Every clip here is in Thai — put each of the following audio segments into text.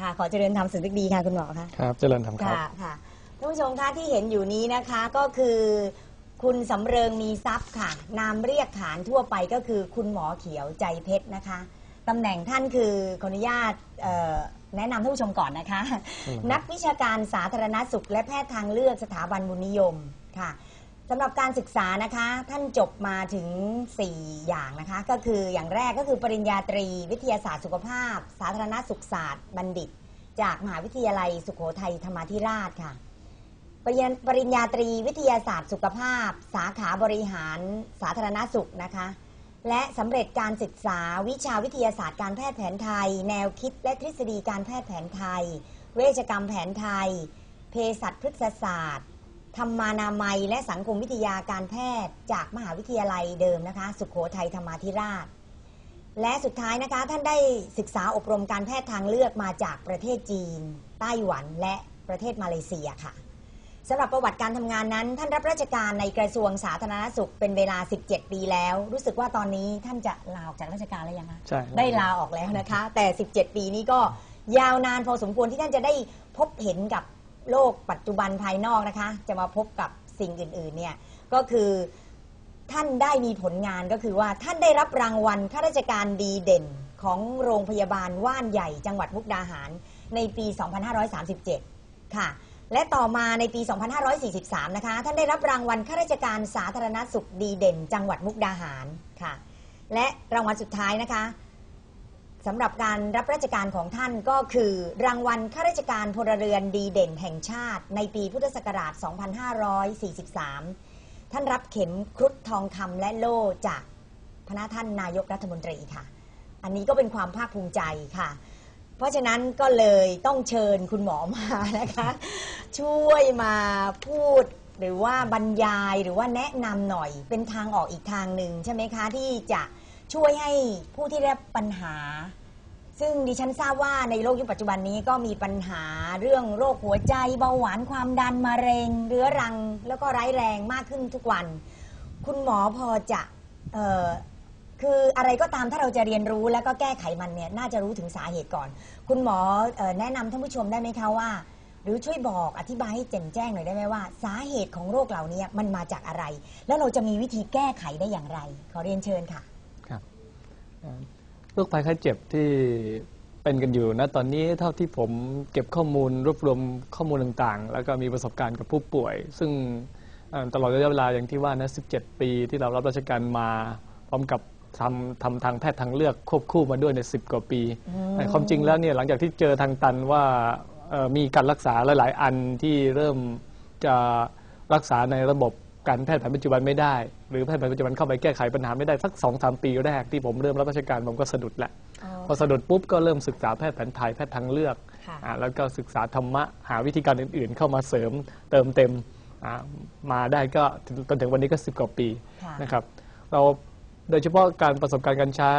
ค่ะ ขอเจริญธรรมสุนทรดีค่ะคุณหมอคะครับ เจริญธรรมครับ ค่ะค่ะท่านผู้ชมคะที่เห็นอยู่นี้นะคะก็คือคุณสำเริงมีทรัพย์ค่ะ นามเรียกขานทั่วไปก็คือคุณหมอเขียวใจเพชรนะคะตำแหน่งท่านคือขออนุญาตเอ่อแนะนำท่านผู้ชมก่อนนะคะอืมนักวิชาการสาธารณสุข และแพทย์ทางเลือกสถาบันบุญนิยมค่ะ สำหรับการศึกษานะคะ ท่านจบมาถึง 4 อย่างนะคะ ก็คืออย่างแรกก็คือปริญญาตรี วิทยาศาสตร์สุขภาพ สาธารณสุขศาสตร์บัณฑิต จากมหาวิทยาลัยสุโขทัยธรรมาธิราชค่ะ ปริญญาปริญญาตรีวิทยาศาสตร์สุขภาพ สาขาบริหารสาธารณสุขนะคะ และสำเร็จการศึกษาวิชาวิทยาศาสตร์การแพทย์แผนไทย แนวคิดและทฤษฎีการแพทย์แผนไทย เวชกรรมแผนไทย เภสัชพฤกษศาสตร์ ธรรมานามัยและสังคมวิทยาการแพทย์ จากมหาวิทยาลัยเดิมนะคะ สุขโขทัยธรรมาธิราช และสุดท้ายนะคะท่านได้ศึกษาอบรมการแพทย์ทางเลือกมาจากประเทศจีน ไต้หวันและประเทศมาเลเซียค่ะสำหรับประวัติการทำงานนั้น ท่านรับราชการในกระทรวงสาธารณสุขเป็นเวลา 17 ปีแล้ว รู้สึกว่าตอนนี้ท่านจะลาออกจากราชการแล้วยังคะใช่ได้ลาออกแล้วนะคะ แต่ 17 ปีนี้ก็ยาวนานพอสมควรที่ท่านจะได้พบเห็นกับ โลกปัจจุบันภายนอกนะคะ จะมาพบกับสิ่งอื่นๆเนี่ยก็คือท่านได้มีผลงานก็คือว่าท่านได้รับรางวัลข้าราชการดีเด่นของโรงพยาบาลว่านใหญ่จังหวัดมุกดาหาร ในปี 2537 ค่ะ และต่อมาในปี 2543 นะคะ ท่านได้รับรางวัลข้าราชการสาธารณสุขดีเด่น จังหวัดมุกดาหารค่ะ และรางวัลสุดท้ายนะคะ สำหรับการรับราชการของท่านก็คือ รางวัลข้าราชการพลเรือนดีเด่นแห่งชาติ ในปีพุทธศักราช 2543 ท่านรับเข็มครุฑทองคำและโล่จากพระท่านนายกรัฐมนตรีค่ะ อันนี้ก็เป็นความภาคภูมิใจค่ะ เพราะฉะนั้นก็เลยต้องเชิญคุณหมอมานะคะ ช่วยมาพูดหรือว่าบรรยายหรือว่าแนะนำหน่อยเป็นทางออกอีกทางหนึ่งใช่ไหมคะที่จะ ช่วยให้ผู้ที่ได้รับปัญหา ซึ่งดิฉันทราบว่าในโลกยุคปัจจุบันนี้ก็มีปัญหาเรื่องโรคหัวใจเบาหวานความดันมะเร็ง เรื้อรัง แล้วก็ร้ายแรงมากขึ้นทุกวัน คุณหมอพอจะเอ่อคืออะไรก็ตามถ้าเราจะเรียนรู้แล้วก็แก้ไขมันเนี่ยน่าจะรู้ถึงสาเหตุก่อน คุณหมอเออแนะนำท่านผู้ชมได้ไหมคะว่า หรือช่วยบอกอธิบายให้แจ่มแจ้งหน่อยได้ไหมว่า สาเหตุของโรคเหล่านี้มันมาจากอะไร แล้วเราจะมีวิธีแก้ไขได้อย่างไร ขอเรียนเชิญค่ะ โรคภัยไข้เจ็บที่เป็นกันอยู่นะตอนนี้เท่าที่ผมเก็บข้อมูลรวบรวมข้อมูลต่างๆ แล้วก็มีประสบการณ์กับผู้ป่วย ซึ่งเอ่อตลอดระยะเวลาอย่างที่ว่านะ17 ปีที่เรารับราชการมาพร้อมกับทำทำทางแพทย์ทางเลือกควบคู่มาด้วยใน 10 กว่าปีอืมแต่ความจริงแล้วเนี่ยหลังจากที่เจอทางตันว่าเอ่อมีการรักษาหลาย ๆ อันที่เริ่มจะรักษาในระบบ การแพทย์แผนปัจจุบันไม่ได้ หรือแพทย์แผนปัจจุบันเข้าไปแก้ไขปัญหาไม่ได้สักสองสามปีแรกที่ผมเริ่มรับราชการผมก็สะดุดแหละพอสะดุดปุ๊บก็เริ่มศึกษาแพทย์แผนไทยแพทย์ทางเลือกค่ะอ่าแล้วก็ศึกษาธรรมะหาวิธีการอื่นๆ เข้ามาเสริมเติมเต็มอ่ามาได้ก็ถึงจนถึงวันนี้ก็สิบกว่าปีค่ะนะครับเราโดยเฉพาะการประสบการณ์การใช้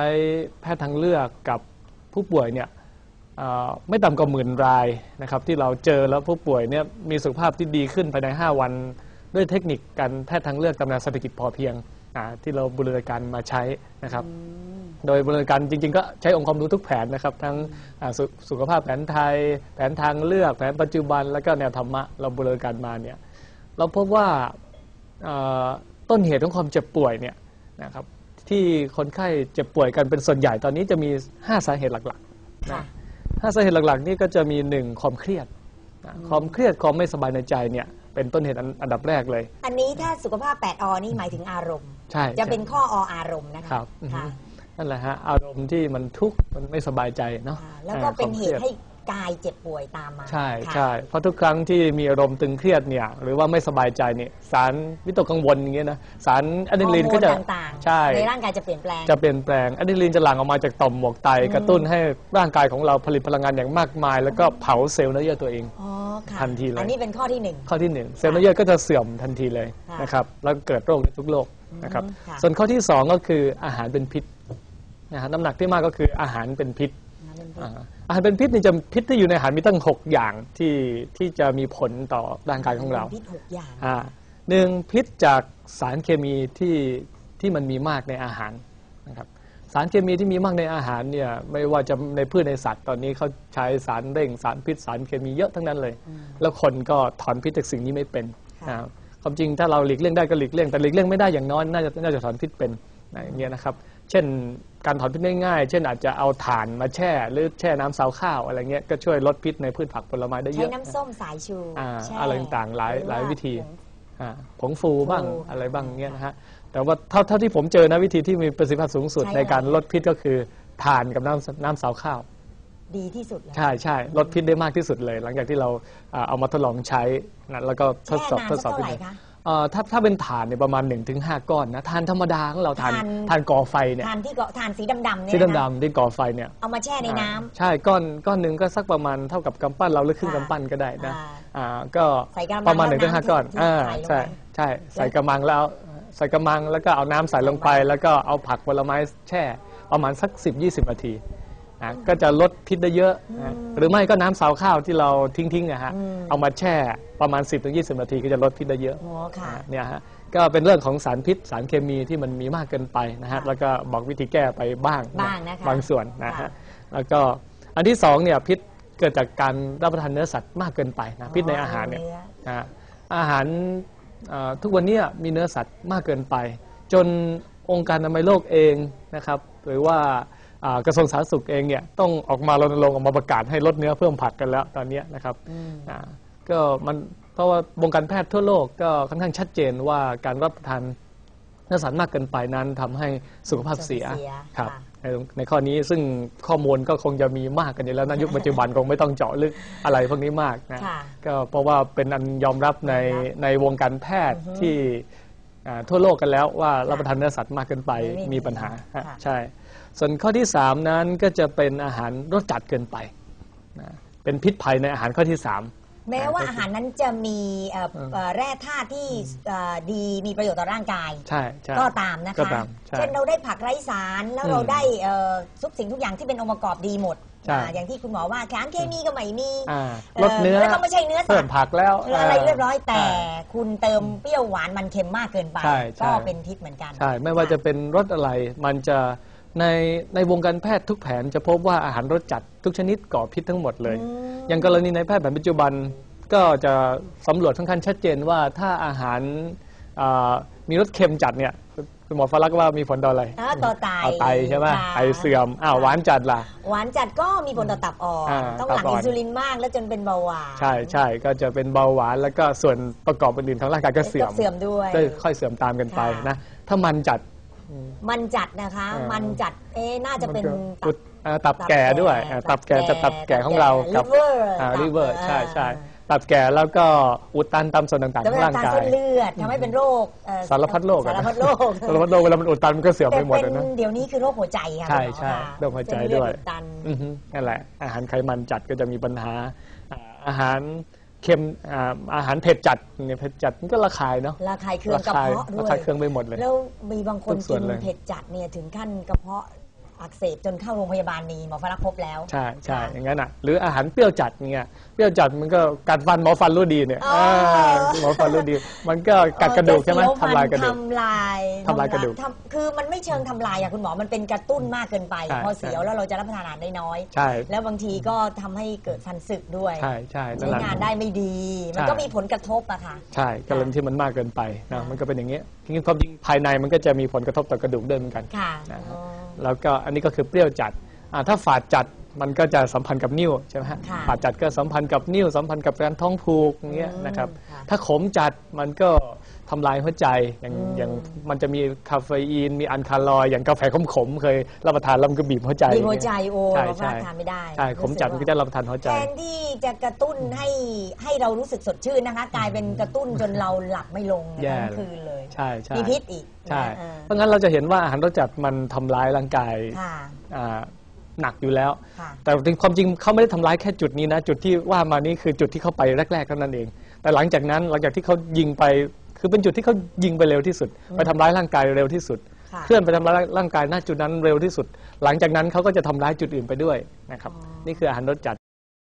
แพทย์ทางเลือกกับผู้ป่วยเนี่ยอ่าไม่ต่ำกว่าหมื่นรายนะครับที่เราเจอแล้วผู้ป่วยเนี่ยมีสุขภาพที่ดีขึ้นภายใน 5 วัน ด้วยเทคนิคการแพทย์ทางเลือกตำราเศรษฐกิจพอเพียงอ่าที่เราบูรณาการมาใช้นะครับ โดยบริการจริง ๆ ก็ใช้องค์ความรู้ทุกแผนนะครับ ทั้งอ่าสขสุขภาพแผนไทย แผนทางเลือก แผนปัจจุบันแล้วก็แนวธรรมะเราบริการมาเนี่ยเราพบว่าอ่าต้นเหตุของความเจ็บป่วยเนี่ยนะครับที่คนไข้เจ็บป่วยกันเป็นส่วนใหญ่ตอนนี้จะมี 5 สาเหตุหลักๆค่ะนะห้าสาเหตุหลักๆนี่ก็จะมี1ความเครียดนะความเครียดความไม่สบายในใจเนี่ย เป็นต้นเหตุอันอันดับแรกเลย อันนี้ถ้าสุขภาพ 8อนี่หมายถึงอารมณ์ ใช่จะใช่เป็นข้อออารมณ์นะคะครับอือฮึค่ะนั่นแหละฮะอารมณ์ที่มันทุกข์มันไม่สบายใจเนาะอ่าแล้วก็อ่าเป็นความเหครียตุดให้ กายเจ็บป่วยตามมาใช่ค่ะใช่เพราะทุกครั้งที่มีอารมณ์ตึงเครียดเนี่ยหรือว่าไม่สบายใจเนี่ยสารวิตกกังวลอย่างเงี้ยนะสารอะดรีนาลีนก็จะฮอร์โมต่างๆใช่ในร่างกายจะเปลี่ยนแปลง จะเปลี่ยนแปลงอะดรีนาลีนจะหลั่งออกมาจากต่อมหมวกไตกระตุ้นให้ร่างกายของเราผลิตพลังงานอย่างมากมาย แล้วก็เผาเซลล์เนื้อเยื่อตัวเอง อ๋อค่ะทันทีเลย อันนี้เป็นข้อที่หนึ่ง ข้อที่หนึ่งเซลล์เนื้อเยื่อก็จะเสื่อมทันทีเลยค่ะนะครับแล้วเกิดโรคในทุกโรคนะครับอืมค่ะ ส่วนข้อที่สองก็คืออาหารเป็นพิษนะฮะน้ำหนักที่มากก็คืออาหารเป็นพิษ นะเป็นพิษ อ่า อาหารเป็นพิษนี่จะพิษที่อยู่ในอาหารมีตั้ง 6 อย่างที่ที่จะมีผลต่อร่างกายของเราพิษหกอย่างอ่าหนึ่งพิษจากสารเคมีที่ที่มันมีมากในอาหารนะครับสารเคมีที่มีมากในอาหารเนี่ยไม่ว่าจะในพืชในสัตว์ตอนนี้เขาใช้สารเร่งสารพิษสารเคมีเยอะทั้งนั้นเลย แล้วคนก็ถอนพิษจากสิ่งนี้ไม่เป็นค่ะนะครับความจริงถ้าเราหลีกเลี่ยงได้ก็หลีกเลี่ยงแต่หลีกเลี่ยงไม่ได้อย่างน้อยน่าจะน่าจะถอนพิษเป็นนะอย่างเงี้ยนะครับ เช่น การถอนพิษง่ายๆ เช่นอาจจะเอาถ่านมาแช่หรือแช่น้ำซาวข้าวอะไรเงี้ยก็ช่วยลดพิษในพืชผักผลไม้ได้เยใช้อะน้ำส้มสายชูอ่าแช่อะไรต่างๆหลายรือหลายวิธีผงอ่าผงฟูบ้างฟูอะไรบ้างเงี้ยนะฮะแต่ว่าเท่าเท่าที่ผมเจอนะวิธีที่มีประสิทธิภาพสูงสุดใช้ในการอะไรลดพิษก็คือถ่านกับน้ำน้ำเสาข้าว ดีที่สุดเลยใช่ใช่ลดพิษได้มากที่สุดเลย หลังจากที่เราอ่าเอามาทดลองใช้นะแล้วก็ทดสอบแช่นานทดสอบสักพิเท่าไหร่ษคะ เอ่อถ้าถ้าเป็นถ่านเนี่ยประมาณ 1-5 ก้อนนะถ่านธรรมดาของเราถ่านถ่านถ่านก่อไฟเนี่ยทานที่เกาะทานสีดำๆเนี่ยที่นะคะดำๆที่ก่อไฟเนี่ย เอามาแช่ในน้ำ อ่าใช่ก้อนก้อนหนึ่งก็สักประมาณเท่ากับกำปั้นเราหรือครึ่งค่ะกำปั้นก็ได้นะอ่าอ่าก็ใส่กระมังประมาณหแล้วนึ่งถึงห้าน้ำก้อนที่อ่าใส่ลงไปใช่ใช่ใส่กระมังแล้วใส่กระมังแล้วก็เอาน้ำใส่ลงไป แล้วก็เอาผักผลไม้แช่ ประมาณสัก 10-20นาที นะก็จะลดพิษได้เยอะนะหรือไม่ก็น้ำเสาข้าวที่เราทิ้งๆนะฮะเอามาแช่ประมาณ 10-20 นาทีก็จะลดพิษได้เยอะโอ้ค่ะ นะเนี่ยฮะก็เป็นเรื่องของสารพิษสารเคมีที่มันมีมากเกินไปนะฮะค่ะแล้วก็บอกวิธีแก้ไปบ้างบ้างนะคะบางส่วนนะค่ะฮะแล้วก็อันที่สองเนี่ยพิษเกิดจากการรับประทานเนื้อสัตว์มากเกินไปนะพิษในอาหารเนี่ยเนื้อ นะฮะอาหารเอ่อทุกวันเนี้มีเนื้อสัตว์มากเกินไป จนองค์การอนามัยโลกเองนะครับหรือว่าอ่า กระทรวงสาธารณสุขเองเนี่ยต้องออกมารณรงค์ออกมาประกาศให้ลดเนื้อเพิ่มผักกันแล้วตอนเนี้ยนะครับอ่าก็มันเพราะว่าวงการแพทย์ทั่วโลกก็ค่อนข้างชัดเจนว่าการรับประทานเนื้อสัตว์มากเกินไปนั้นทำให้สุขภาพเสียเสียครับค่ะในในข้อนี้ซึ่งข้อมูลก็คงจะมีมากกันอยู่แล้วนะยุคปัจจุบันคงไม่ต้องเจาะลึกอะไรพวกนี้มากนะค่ะก็เพราะว่าเป็นอันยอมรับในยอมรับในวงการแพทย์ที่อ่าทั่วโลกกันแล้วว่ารับประทานเนื้อสัตว์มากเกินไปไม่มีมีปัญหาฮะค่ะใช่ ส่วนข้อที่สามนั้นก็จะเป็นอาหารรสจัดเกินไปนะเป็นพิษภัยในอาหารข้อที่สามแม้ว่าอาหารนั้นจะมีเอ่อเอ่อแร่ธาตุที่เอ่อดีมีประโยชน์ต่อร่างกาย ใช่ใช่ ก็ตามนะก็คะ ตามใช่เช่นเราได้ผักไร้สารแล้วอืมเราได้เอ่อทุกสิ่งทุกอย่างที่เป็นองค์ประกอบดีหมดใช่ อ่าอย่างที่คุณหมอว่าสารเคมีก็ไม่มีอ่าเอ่อลดเนื้อแล้วก็ไม่ใช่เนื้อสัตว์เพิ่มผักแล้ว หรืออะไรเรียบร้อยแต่ใช่คุณเติมเปรี้ยวหวานมันเค็มมากเกินไป ใช่ใช่ ก็เป็นพิษเหมือนกันใช่ ไม่ว่าจะเป็นรสอะไร มันจะ ในในวงการแพทย์ทุกแผนจะพบว่าอาหารรสจัดทุกชนิดก่อพิษทั้งหมดเลย อย่างกรณีในแพทย์แผนปัจจุบันก็จะสำรวจค่อนข้างชัดเจนว่าถ้าอาหารอ่ามีรสเค็มจัดเนี่ยคุณหมอฟารักว่ามีผลต่ออะไรอ่าต่อไตเอาไตใช่ไหมค่ะไตเสื่อมอ้าวหวานจัดล่ะ หวานจัดก็มีผลต่อตับอ่อนอ่าต้องหลั่งตับอ่อิอนนซูลินมากแล้วจนเป็นเบาหวานใช่ใช่ก็จะเป็นเบาหวานแล้วก็ส่วนประกอบอื่นๆของร่างกายก็เสื่อมเสื่อมด้วยก็ค่อยเสื่อมตามกันไปค่ะนะถ้ามันจัด มันจัดนะคะเออมันจัดเอ๊ะน่าจะเป็นมัตัก็บอ่าตับแก่ด้วยอ่าตับแก่จะตับแก่ของเราตักับแก่ liver อ่าตับลิเวอร์เออใช่ใช่ตับแก่แล้วก็อุดตันตามส่วนต่างๆจะขเป็อนงร่างการกายเส้นเลือดทำให้เป็นโรคเอ่อสารพัดโรคอะสารนะพัดโรคสารพัดโรคเวลามันอุดตันมันก็เสื่อมแต่ไปหมดเป็นอะนะเดี๋ยวนี้คือโรคหัวใจค่ะใช่คุณหมอใช่ค่ะโรคหัวใจเส้นเลืด้วยอุตันอือฮึนั่นแหละอาหารไขมันจัดก็จะมีปัญหาอ่าอาหาร เค็มอ่าอาหารเผ็ดจัดเนี่ยเผ็ดจัดมันก็ระคายเนาะ ระคายเคืองกระเพาะด้ระวยคายเคืองไปหมดเลยแล้วมีบางคนทุกส่กิวนนเลย เผ็ดจัดเนี่ยถึงขั้นกระเพาะ อักเสบจนเข้าโรงพยาบาลมีหมอฟารักพบแล้วใช่ใช่ค่ะอย่างนั้นอะหรืออาหารเปรี้ยวจัดเงี้ยเปรี้ยวจัดมันก็กัดฟันหมอฟันรู้ดีเนี่ยอ๋ออ่าหมอฟันรู้ดี มันก็กัดกระดูกใช่ไหมเออจะเสีวทำลายกระดูกทำลายทำลายกระดูกทำคือมันไม่เชิงทำลายอะคุณหมอมันเป็นกระตุ้นมากเกินไปใช่พอเสียวใช่แล้วเราจะรับประทานอาหารได้น้อยใช่แล้วบางทีก็ทำให้เกิดฟันสึกด้วยใช่ใช่นั่ใช้นแหละงานได้ไม่ดี มันใช่ก็มีผลกระทบอะค่ะใช่กรณีที่มันมากเกินไปนะค่ะมันก็เป็นอย่างเงี้ยทีนี้ความจริงภายในมันก็จะมีผลกระทบต่อกระดูกด้วยเหมือนกันค่ะนะอ๋อ แล้วก็อันนี้ก็คือเปรี้ยวจัดถ้าฝาดจัด มันก็จะสัมพันธ์กับนิ้วใช่ไหมฮะค่ะฝาดจัดก็สัมพันธ์กับนิ้ว สัมพันธ์กับการท้องผูกอย่างเงี้ยอืมนะครับค่ะถ้าขมจัดมันก็ทำลายหัวใจอย่างอืม อย่างมันจะมีคาเฟอีน มีอันคาลอยด์อย่างกาแฟขมๆเคยรับประทานแล้วมันก็บีบหัวใจมีหัวใจโอ้ใช่เราใช่ทานไม่ได้ใช่ขมจัดมันก็จะรับประทานหัวใจ แทนที่จะกระตุ้นให้ให้เรารู้สึกสดชื่นนะคะ กลายเป็นกระตุ้นจนเราหลับไม่ลงแย่ ทั้งคืนเลยใช่ใช่มีพิษอีกใช่เออเพราะงั้นเราจะเห็นว่าอาหารรสจัดมันทำร้ายร่างกายค่ะ อ่า หนักอยู่แล้ว ค่ะแต่ความจริงเขาไม่ได้ทำร้ายแค่จุดนี้นะ จุดที่ว่ามานี้คือจุดที่เขาไปแรกๆเท่านั้นเอง แต่หลังจากนั้นหลังจากที่เขายิงไป คือเป็นจุดที่เขายิงไปเร็วที่สุด ไปทำร้ายร่างกายเร็วที่สุด ค่ะ เคลื่อนไปทำร้ายร่างกายหน้าจุดนั้นเร็วที่สุด หลังจากนั้นเขาก็จะทำร้ายจุดอื่นไปด้วยนะครับ นี่คืออาหารรสจัด